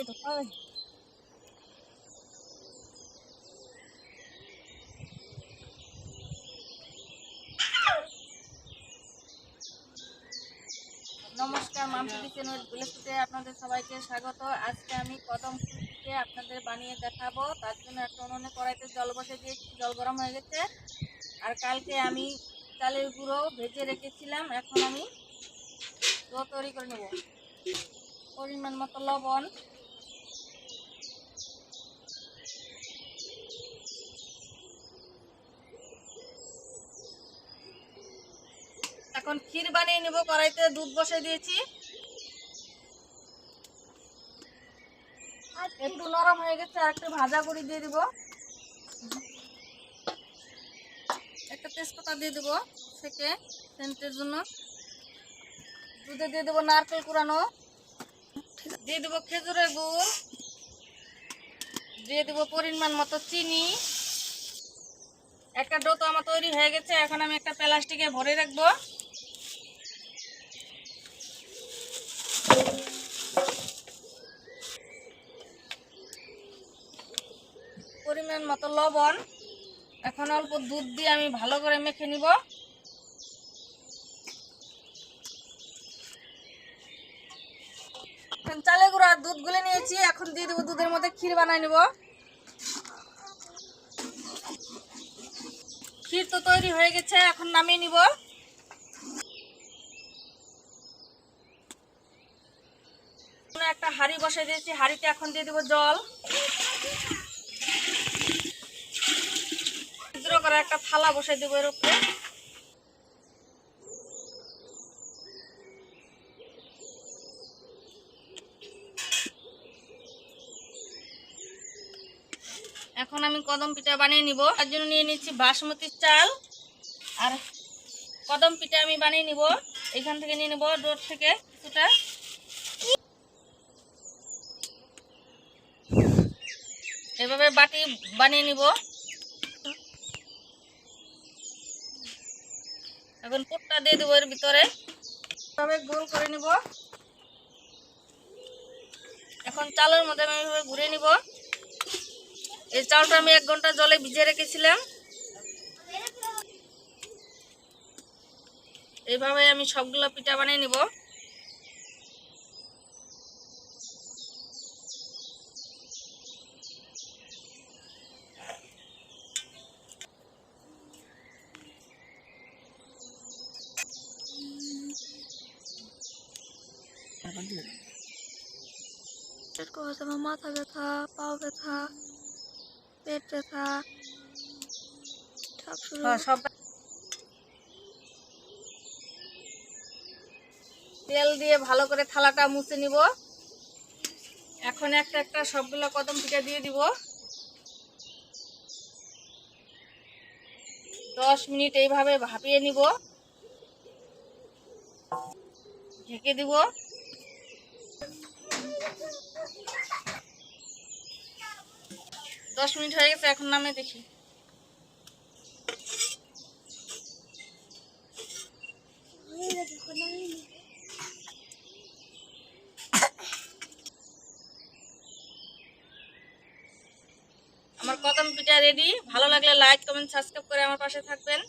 নমস্কার মামসি কিচেনের রেসিপিতে আপনাদের সবাইকে স্বাগত। আজকে আমি কদম ফুলকে আপনাদের বানিয়ে দেখাবো। তার জন্য একটা উনুনে কড়াইতে জল বসে দিয়েছি। জল গরম হয়ে গেছে। আর কালকে আমি চালের গুঁড়ো ভেজে রেখেছিলাম। এখন আমি ডো তৈরি করে নেব। পরিমাণ মতো লবণ। এখন ক্ষীর বানিয়ে নেব কড়াইতে দুধ বসে দিয়েছি। একটু নরম হয়ে গেছে আর একটু ভাজা করে দিয়ে দিব। একটা তেজপাতা দিয়ে দেবো থেকে সেন্টের জন্য। দুধে দিয়ে দেবো নারকেল কুড়ানো। দিয়ে দেবো খেজুরের গুড়। দিয়ে দেবো পরিমাণ মতো চিনি। একটা ডো তো আমার তৈরি হয়ে গেছে এখন আমি একটা প্লাস্টিকে ভরে রাখব। পরিমাণ মতো লবণ। এখন অল্প দুধ দিয়ে আমি ভালো করে মেখে নিব। চালে গুঁড়ো দুধ গুলে নিয়েছি। এখন দিয়ে দেবো দুধের মধ্যে ক্ষীর বানাই নিব। ক্ষীর তো তৈরি হয়ে গেছে, এখন নামিয়ে নিব। একটা হাঁড়ি বসে দিয়েছি, হাঁড়িতে এখন দিয়ে দেবো জল। ছিদ্র করে একটা থালা বসে দেবো এর উপরে। এখন আমি কদম পিঠা বানিয়ে নিব। তার জন্য নিয়ে নিচ্ছি বাসমতি চাল। আর কদম পিঠা আমি বানিয়ে নিব। এখান থেকে নিয়ে নেব ডোর থেকে কিছুটা। এভাবে বাটি বানিয়ে নিব। এখন পুটটা দিয়ে দেবো এর ভিতরে। এভাবে গোল করে নিব। এখন চালের মধ্যে আমি এভাবে ঘুরে নিব। এই চালটা আমি এক ঘণ্টা জলে ভিজে রেখেছিলাম। এইভাবে আমি সবগুলো পিঠা বানিয়ে নিব। করছে আমার মাথা ব্যথা, পাও ব্যথা, পেট ব্যথা, সব তেল দিয়ে ভালো করে থালাটা মুছে নিব। এখন একটা একটা সবগুলো কদম পিঠা দিয়ে দিব। দশ মিনিট এইভাবে ভাপিয়ে নিব। ঢেকে দিব। দশ মিনিট হয়ে গেছে, এখন নামে দেখি। আমার কদম পিঠা রেডি ভালো লাগলে লাইক কমেন্ট সাবস্ক্রাইব করে আমার পাশে থাকবেন।